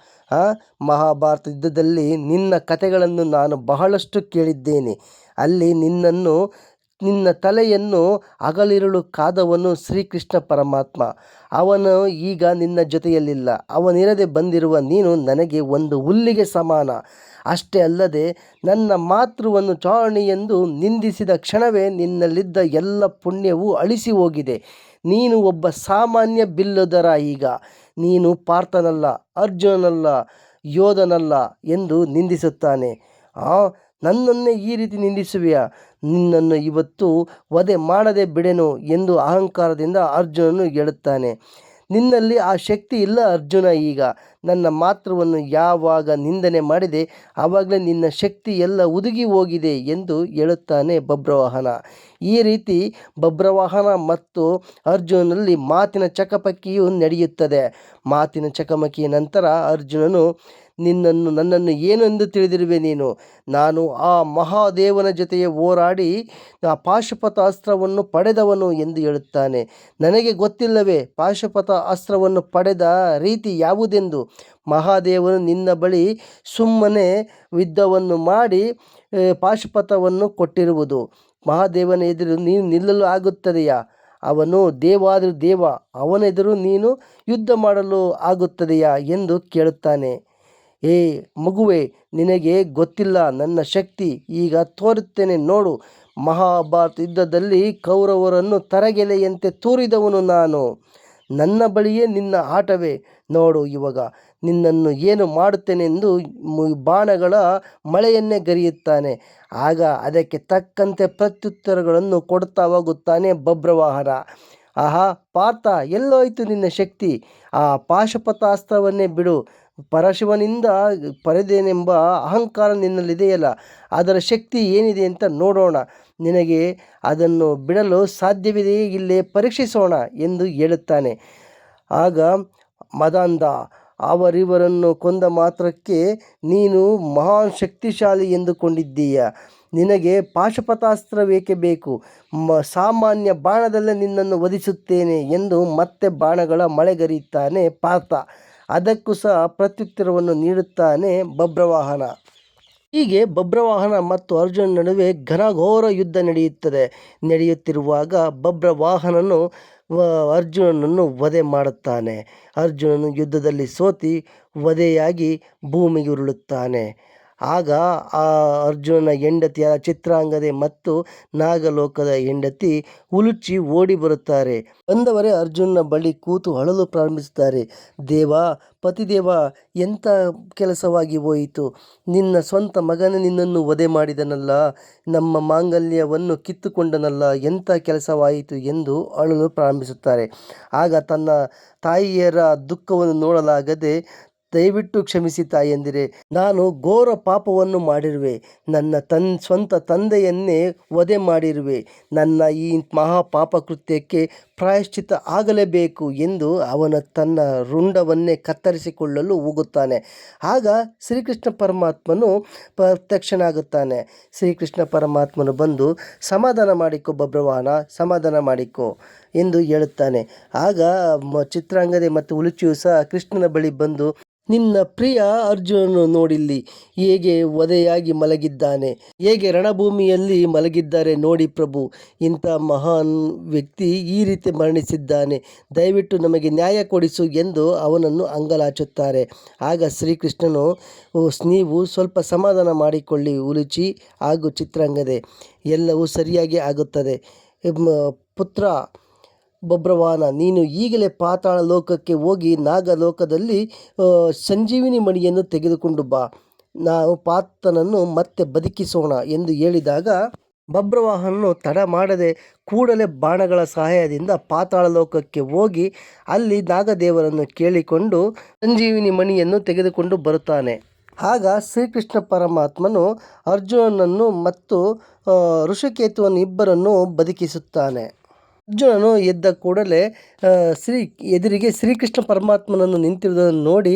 ಮಹಾಭಾರತ ಯುದ್ಧದಲ್ಲಿ ನಿನ್ನ ಕಥೆಗಳನ್ನು ನಾನು ಬಹಳಷ್ಟು ಕೇಳಿದ್ದೇನೆ. ಅಲ್ಲಿ ನಿನ್ನನ್ನು, ನಿನ್ನ ತಲೆಯನ್ನು ಅಗಲಿರುಳು ಕಾದವನು ಶ್ರೀಕೃಷ್ಣ ಪರಮಾತ್ಮ. ಅವನು ಈಗ ನಿನ್ನ ಜೊತೆಯಲ್ಲಿಲ್ಲ. ಅವನಿರದೆ ಬಂದಿರುವ ನೀನು ನನಗೆ ಒಂದು ಹುಲ್ಲಿಗೆ ಸಮಾನ. ಅಷ್ಟೇ ಅಲ್ಲದೆ ನನ್ನ ಮಾತೃವನ್ನು ಚಾರಣಿ ಎಂದು ನಿಂದಿಸಿದ ಕ್ಷಣವೇ ನಿನ್ನಲ್ಲಿದ್ದ ಎಲ್ಲ ಪುಣ್ಯವೂ ಅಳಿಸಿ ಹೋಗಿದೆ. ನೀನು ಒಬ್ಬ ಸಾಮಾನ್ಯ ಬಿಲ್ಲುದರ ಈಗ. ನೀನು ಪಾರ್ಥನಲ್ಲ, ಅರ್ಜುನನಲ್ಲ, ಯೋಧನಲ್ಲ ಎಂದು ನಿಂದಿಸುತ್ತಾನೆ. ಆ, ನನ್ನನ್ನೇ ಈ ರೀತಿ ನಿಂದಿಸುವೆಯಾ? ನಿನ್ನನ್ನು ಇವತ್ತು ವಧೆ ಮಾಡದೆ ಬಿಡೆನು ಎಂದು ಅಹಂಕಾರದಿಂದ ಅರ್ಜುನನು ಹೇಳುತ್ತಾನೆ. ನಿನ್ನಲ್ಲಿ ಆ ಶಕ್ತಿ ಇಲ್ಲ ಅರ್ಜುನ ಈಗ. ನನ್ನ ಮಾತ್ರವನ್ನು ಯಾವಾಗ ನಿಂದನೆ ಮಾಡಿದೆ, ಆವಾಗಲೇ ನಿನ್ನ ಶಕ್ತಿ ಎಲ್ಲ ಉದುಗಿ ಹೋಗಿದೆ ಎಂದು ಹೇಳುತ್ತಾನೆ ಬಬ್ರವಾಹನ ಈ ರೀತಿ ಬಬ್ರವಾಹನ ಮತ್ತು ಅರ್ಜುನನಲ್ಲಿ ಮಾತಿನ ಚಕಮಕಿಯು ನಡೆಯುತ್ತದೆ. ಮಾತಿನ ಚಕಮಕಿಯ ನಂತರ ಅರ್ಜುನನು ನಿನ್ನನ್ನು, ನನ್ನನ್ನು ಏನೆಂದು ತಿಳಿದಿರುವೆ ನೀನು? ನಾನು ಆ ಮಹಾದೇವನ ಜೊತೆಗೆ ಹೋರಾಡಿ ಆ ಪಾಶುಪತ ಅಸ್ತ್ರವನ್ನು ಪಡೆದವನು ಎಂದು ಹೇಳುತ್ತಾನೆ. ನನಗೆ ಗೊತ್ತಿಲ್ಲವೇ ಪಾಶುಪತ ಅಸ್ತ್ರವನ್ನು ಪಡೆದ ರೀತಿ ಯಾವುದೆಂದು? ಮಹಾದೇವನು ನಿನ್ನ ಬಳಿ ಸುಮ್ಮನೆ ಯುದ್ಧವನ್ನು ಮಾಡಿ ಪಾಶುಪತವನ್ನು ಕೊಟ್ಟಿರುವುದು. ಮಹಾದೇವನ ಎದುರು ನೀನು ನಿಲ್ಲಲು ಆಗುತ್ತದೆಯಾ? ಅವನು ದೇವಾದರೂ ದೇವ, ಅವನೆದುರು ನೀನು ಯುದ್ಧ ಮಾಡಲು ಆಗುತ್ತದೆಯಾ ಎಂದು ಕೇಳುತ್ತಾನೆ. ಏ ಮಗುವೆ, ನಿನಗೆ ಗೊತ್ತಿಲ್ಲ, ನನ್ನ ಶಕ್ತಿ ಈಗ ತೋರುತ್ತೇನೆ ನೋಡು. ಮಹಾಭಾರತ ಯುದ್ಧದಲ್ಲಿ ಕೌರವರನ್ನು ತರಗೆಲೆಯಂತೆ ತೂರಿದವನು ನಾನು. ನನ್ನ ಬಳಿಯೇ ನಿನ್ನ ಆಟವೇ. ನೋಡು ಇವಾಗ, ನಿನ್ನನ್ನು ಏನು ಮಾಡುತ್ತೇನೆಂದು ಬಾಣಗಳ ಮಳೆಯನ್ನೇ ಗರಿಯುತ್ತಾನೆ. ಆಗ ಅದಕ್ಕೆ ತಕ್ಕಂತೆ ಪ್ರತ್ಯುತ್ತರಗಳನ್ನು ಕೊಡ್ತಾ ಹೋಗುತ್ತಾನೆ ಬಬ್ರವಾಹನ ಆಹಾ, ಪಾರ್ಥ, ಎಲ್ಲೋಯ್ತು ನಿನ್ನ ಶಕ್ತಿ. ಆ ಪಾಶುಪತಾಸ್ತ್ರವನ್ನೇ ಬಿಡು. ಪರಶಿವನಿಂದ ಪಡೆದೇನೆಂಬ ಅಹಂಕಾರ ನಿನ್ನಲ್ಲಿದೆಯಲ್ಲ, ಅದರ ಶಕ್ತಿ ಏನಿದೆ ಅಂತ ನೋಡೋಣ. ನಿನಗೆ ಅದನ್ನು ಬಿಡಲು ಸಾಧ್ಯವಿದೆಯೇ ಇಲ್ಲೇ ಪರೀಕ್ಷಿಸೋಣ ಎಂದು ಹೇಳುತ್ತಾನೆ. ಆಗ ಮದಾಂದ ಅವರಿವರನ್ನು ಕೊಂದ ಮಾತ್ರಕ್ಕೆ ನೀನು ಮಹಾನ್ ಶಕ್ತಿಶಾಲಿ ಎಂದುಕೊಂಡಿದ್ದೀಯ. ನಿನಗೆ ಪಾಶುಪತಾಸ್ತ್ರವೇಕೆ ಬೇಕು? ಮ, ಸಾಮಾನ್ಯ ಬಾಣದಲ್ಲೇ ನಿನ್ನನ್ನು ವಧಿಸುತ್ತೇನೆ ಎಂದು ಮತ್ತೆ ಬಾಣಗಳ ಮಳೆಗರಿಯುತ್ತಾನೆ ಪಾರ್ಥ. ಅದಕ್ಕೂ ಸಹ ಪ್ರತ್ಯುತ್ತರವನ್ನು ನೀಡುತ್ತಾನೆ ಬಬ್ರವಾಹನ ಹೀಗೆ ಬಬ್ರವಾಹನ ಮತ್ತು ಅರ್ಜುನ ನಡುವೆ ಘನಘೋರ ಯುದ್ಧ ನಡೆಯುತ್ತದೆ. ನಡೆಯುತ್ತಿರುವಾಗ ಬಬ್ರವಾಹನನು ಅರ್ಜುನನನ್ನು ವಧೆ ಮಾಡುತ್ತಾನೆ. ಅರ್ಜುನನು ಯುದ್ಧದಲ್ಲಿ ಸೋತಿ ವಧೆಯಾಗಿ ಭೂಮಿಗೆ ಉರುಳುತ್ತಾನೆ. ಆಗ ಆ ಅರ್ಜುನನ ಹೆಂಡತಿಯಾದ ಚಿತ್ರಾಂಗದೆ ಮತ್ತು ನಾಗಲೋಕದ ಹೆಂಡತಿ ಉಲುಚಿ ಓಡಿ ಬರುತ್ತಾರೆ. ಬಂದವರೇ ಅರ್ಜುನನ ಬಳಿ ಕೂತು ಅಳಲು ಪ್ರಾರಂಭಿಸುತ್ತಾರೆ. ದೇವ, ಪತಿದೇವ, ಎಂಥ ಕೆಲಸವಾಗಿ ಹೋಯಿತು? ನಿನ್ನ ಸ್ವಂತ ಮಗನೇ ನಿನ್ನನ್ನು ವಧೆ ಮಾಡಿದನಲ್ಲ? ನಮ್ಮ ಮಾಂಗಲ್ಯವನ್ನು ಕಿತ್ತುಕೊಂಡನಲ್ಲ? ಎಂಥ ಕೆಲಸವಾಯಿತು ಎಂದು ಅಳಲು ಪ್ರಾರಂಭಿಸುತ್ತಾರೆ. ಆಗ ತನ್ನ ತಾಯಿಯರ ದುಃಖವನ್ನು ನೋಡಲಾಗದೆ ದಯವಿಟ್ಟು ಕ್ಷಮಿಸಿ ತಾಯಂದಿರೆ, ನಾನು ಘೋರ ಪಾಪವನ್ನು ಮಾಡಿರುವೆ. ನನ್ನ ತನ್, ಸ್ವಂತ ತಂದೆಯನ್ನೇ ವಧೆ ಮಾಡಿರುವೆ. ನನ್ನ ಈ ಮಹಾ ಪಾಪ ಕೃತ್ಯಕ್ಕೆ ಪ್ರಾಯಶ್ಚಿತ ಆಗಲೇಬೇಕು ಎಂದು ಅವನ ತನ್ನ ರುಂಡವನ್ನೇ ಕತ್ತರಿಸಿಕೊಳ್ಳಲು ಹೋಗುತ್ತಾನೆ ಆಗ ಶ್ರೀಕೃಷ್ಣ ಪರಮಾತ್ಮನು ಪ್ರತ್ಯಕ್ಷನಾಗುತ್ತಾನೆ. ಶ್ರೀಕೃಷ್ಣ ಪರಮಾತ್ಮನು ಬಂದು, ಸಮಾಧಾನ ಮಾಡಿಕೊ ಬಬ್ರವಾಹನ ಸಮಾಧಾನ ಮಾಡಿಕೊ ಎಂದು ಹೇಳುತ್ತಾನೆ. ಆಗ ಚಿತ್ರಾಂಗದೆ ಮತ್ತು ಉಲುಚಿಯು ಸಹ ಕೃಷ್ಣನ ಬಳಿ ಬಂದು ನಿನ್ನ ಪ್ರಿಯ ಅರ್ಜುನನು ನೋಡಿಲ್ಲಿ. ಹೇಗೆ ವಧೆಯಾಗಿ ಮಲಗಿದ್ದಾನೆ. ಹೇಗೆ ರಣಭೂಮಿಯಲ್ಲಿ ಮಲಗಿದ್ದಾರೆ ನೋಡಿ ಪ್ರಭು. ಇಂಥ ಮಹಾನ್ ವ್ಯಕ್ತಿ ಈ ರೀತಿ ಮರಣಿಸಿದ್ದಾನೆ. ದಯವಿಟ್ಟು ನಮಗೆ ನ್ಯಾಯ ಕೊಡಿಸು ಎಂದು ಅವನನ್ನು ಅಂಗಲಾಚುತ್ತಾರೆ. ಆಗ ಶ್ರೀಕೃಷ್ಣನು ನೀವು ಸ್ವಲ್ಪ ಸಮಾಧಾನ ಮಾಡಿಕೊಳ್ಳಿ ಉಲುಚಿ ಹಾಗೂ ಚಿತ್ರಾಂಗದೆ. ಎಲ್ಲವೂ ಸರಿಯಾಗಿ ಆಗುತ್ತದೆ. ಪುತ್ರ ಬಬ್ರವಾಹನ ನೀನು ಈಗಲೇ ಪಾತಾಳ ಲೋಕಕ್ಕೆ ಹೋಗಿ ನಾಗಲೋಕದಲ್ಲಿ ಸಂಜೀವಿನಿ ಮಣಿಯನ್ನು ತೆಗೆದುಕೊಂಡು ಬಾ. ನಾವು ಪಾತನನ್ನು ಮತ್ತೆ ಬದುಕಿಸೋಣ ಎಂದು ಹೇಳಿದಾಗ ಬಬ್ರವಾಹನನು ತಡ ಮಾಡದೆ ಕೂಡಲೇ ಬಾಣಗಳ ಸಹಾಯದಿಂದ ಪಾತಾಳ ಲೋಕಕ್ಕೆ ಹೋಗಿ ಅಲ್ಲಿ ನಾಗದೇವರನ್ನು ಕೇಳಿಕೊಂಡು ಸಂಜೀವಿನಿ ಮಣಿಯನ್ನು ತೆಗೆದುಕೊಂಡು ಬರುತ್ತಾನೆ. ಆಗ ಶ್ರೀಕೃಷ್ಣ ಪರಮಾತ್ಮನು ಅರ್ಜುನನನ್ನು ಮತ್ತು ಋಷಿಕೇತುವನ್ನು ಇಬ್ಬರನ್ನು ಬದುಕಿಸುತ್ತಾನೆ. ಅರ್ಜುನನು ಎದ್ದ ಕೂಡಲೇ ಶ್ರೀ ಎದುರಿಗೆ ಶ್ರೀಕೃಷ್ಣ ಪರಮಾತ್ಮನನ್ನು ನಿಂತಿರುವುದನ್ನು ನೋಡಿ,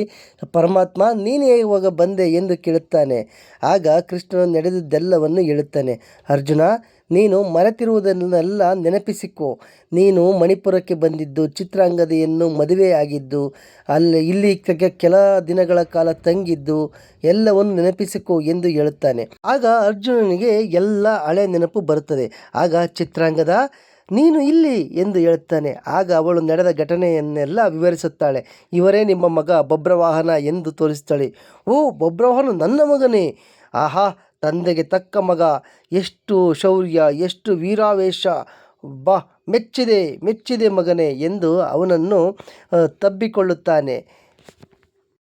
ಪರಮಾತ್ಮ, ನೀನೇ ಇವಾಗ ಬಂದೆ ಎಂದು ಕೇಳುತ್ತಾನೆ. ಆಗ ಕೃಷ್ಣನು ನಡೆದಿದ್ದೆಲ್ಲವನ್ನು ಹೇಳುತ್ತಾನೆ. ಅರ್ಜುನ, ನೀನು ಮರೆತಿರುವುದನ್ನೆಲ್ಲ ನೆನಪಿಸಿಕೊ. ನೀನು ಮಣಿಪುರಕ್ಕೆ ಬಂದಿದ್ದು ಚಿತ್ರಾಂಗದೆಯನ್ನು ಮದುವೆಯಾಗಿದ್ದು ಅಲ್ಲಿ ಇಲ್ಲಿ ಕೆಲ ದಿನಗಳ ಕಾಲ ತಂಗಿದ್ದು, ಎಲ್ಲವನ್ನು ನೆನಪಿಸಿಕೊ ಎಂದು ಹೇಳುತ್ತಾನೆ. ಆಗ ಅರ್ಜುನನಿಗೆ ಎಲ್ಲ ಹಳೆ ನೆನಪು ಬರುತ್ತದೆ. ಆಗ ಚಿತ್ರಾಂಗದ ನೀನು ಇಲ್ಲಿ ಎಂದು ಹೇಳುತ್ತಾನೆ. ಆಗ ಅವಳು ನಡೆದ ಘಟನೆಯನ್ನೆಲ್ಲ ವಿವರಿಸುತ್ತಾಳೆ. ಇವರೇ ನಿಮ್ಮ ಮಗ ಬಬ್ರವಾಹನ ಎಂದು ತೋರಿಸ್ತಾಳೆ ಓ, ಬಬ್ರವಾಹನ ನನ್ನ ಮಗನೇ. ಆಹಾ, ತಂದೆಗೆ ತಕ್ಕ ಮಗ. ಎಷ್ಟು ಶೌರ್ಯ, ಎಷ್ಟು ವೀರಾವೇಶ. ಬಾ, ಮೆಚ್ಚಿದೆ ಮೆಚ್ಚಿದೆ ಮಗನೇ ಎಂದು ಅವನನ್ನು ತಬ್ಬಿಕೊಳ್ಳುತ್ತಾನೆ.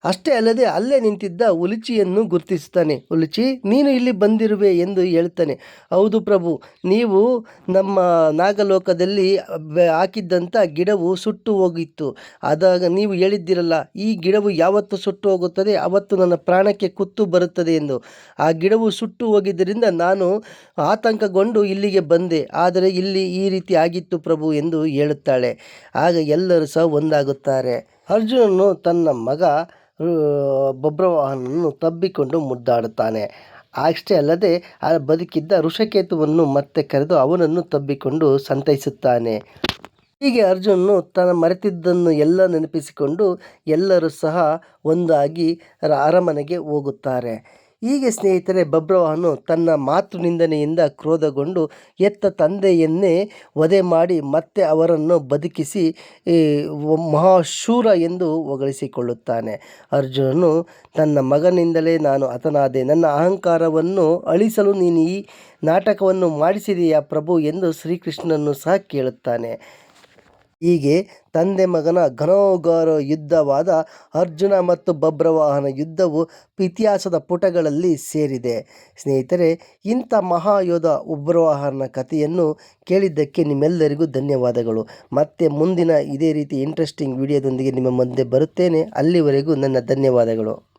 ಅಷ್ಟೇ ಅಲ್ಲದೆ ಅಲ್ಲೇ ನಿಂತಿದ್ದ ಉಲುಚಿಯನ್ನು ಗುರುತಿಸುತ್ತಾನೆ. ಉಲುಚಿ ನೀನು ಇಲ್ಲಿ ಬಂದಿರುವೆ ಎಂದು ಹೇಳ್ತಾನೆ ಹೌದು ಪ್ರಭು, ನೀವು ನಮ್ಮ ನಾಗಲೋಕದಲ್ಲಿ ಹಾಕಿದ್ದಂಥ ಗಿಡವು ಸುಟ್ಟು ಹೋಗಿತ್ತು. ಆದಾಗ ನೀವು ಹೇಳಿದ್ದಿರಲ್ಲ, ಈ ಗಿಡವು ಯಾವತ್ತು ಸುಟ್ಟು ಹೋಗುತ್ತದೆ? ಅವತ್ತು ನನ್ನ ಪ್ರಾಣಕ್ಕೆ ಕುತ್ತು ಬರುತ್ತದೆ ಎಂದು. ಆ ಗಿಡವು ಸುಟ್ಟು ಹೋಗಿದ್ದರಿಂದ ನಾನು ಆತಂಕಗೊಂಡು ಇಲ್ಲಿಗೆ ಬಂದೆ. ಆದರೆ ಇಲ್ಲಿ ಈ ರೀತಿ ಆಗಿತ್ತು ಪ್ರಭು ಎಂದು ಹೇಳುತ್ತಾಳೆ. ಆಗ ಎಲ್ಲರೂ ಸಹ ಒಂದಾಗುತ್ತಾರೆ. ಅರ್ಜುನನು ತನ್ನ ಮಗ ಬಬ್ರವಾಹನನ್ನು ತಬ್ಬಿಕೊಂಡು ಮುದ್ದಾಡುತ್ತಾನೆ. ಅಷ್ಟೇ ಅಲ್ಲದೆ, ಆ ಬದುಕಿದ್ದ ಋಷಕೇತುವನ್ನು ಮತ್ತೆ ಕರೆದು ಅವನನ್ನು ತಬ್ಬಿಕೊಂಡು ಸಂತೈಸುತ್ತಾನೆ. ಹೀಗೆ ಅರ್ಜುನನು ತನ್ನ ಮರೆತಿದ್ದನ್ನು ಎಲ್ಲ ನೆನಪಿಸಿಕೊಂಡು ಎಲ್ಲರೂ ಸಹ ಒಂದಾಗಿ ಅರಮನೆಗೆ ಹೋಗುತ್ತಾರೆ. ಹೀಗೆ ಸ್ನೇಹಿತರೆ, ಬಬ್ರವಾಹನು ತನ್ನ ಮಾತೃ ನಿಂದನೆಯಿಂದ ಕ್ರೋಧಗೊಂಡು ಎತ್ತ ತಂದೆಯನ್ನೇ ವಧೆ ಮಾಡಿ ಮತ್ತೆ ಅವರನ್ನು ಬದುಕಿಸಿ ಮಹಾಶೂರ ಎಂದು ಹೊಗಳಿಸಿಕೊಳ್ಳುತ್ತಾನೆ. ಅರ್ಜುನನು ತನ್ನ ಮಗನಿಂದಲೇ ನಾನು ಹತನಾದೆ. ನನ್ನ ಅಹಂಕಾರವನ್ನು ಅಳಿಸಲು ನೀನು ಈ ನಾಟಕವನ್ನು ಮಾಡಿಸಿದೆಯಾ ಪ್ರಭು? ಎಂದು ಶ್ರೀಕೃಷ್ಣನನ್ನು ಸಹ ಕೇಳುತ್ತಾನೆ. ಹೀಗೆ ತಂದೆ ಮಗನ ಘನೋಘಾರ ಯುದ್ಧವಾದ ಅರ್ಜುನ ಮತ್ತು ಬಭ್ರವಾಹನ ಯುದ್ಧವು ಇತಿಹಾಸದ ಪುಟಗಳಲ್ಲಿ ಸೇರಿದೆ. ಸ್ನೇಹಿತರೆ, ಇಂಥ ಮಹಾಯೋಧ ಉಬ್ರವಾಹನ ಕಥೆಯನ್ನು ಕೇಳಿದ್ದಕ್ಕೆ ನಿಮ್ಮೆಲ್ಲರಿಗೂ ಧನ್ಯವಾದಗಳು. ಮತ್ತೆ ಮುಂದಿನ ಇದೇ ರೀತಿ ಇಂಟ್ರೆಸ್ಟಿಂಗ್ ವಿಡಿಯೋದೊಂದಿಗೆ ನಿಮ್ಮ ಮುಂದೆ ಬರುತ್ತೇನೆ. ಅಲ್ಲಿವರೆಗೂ ನನ್ನ ಧನ್ಯವಾದಗಳು.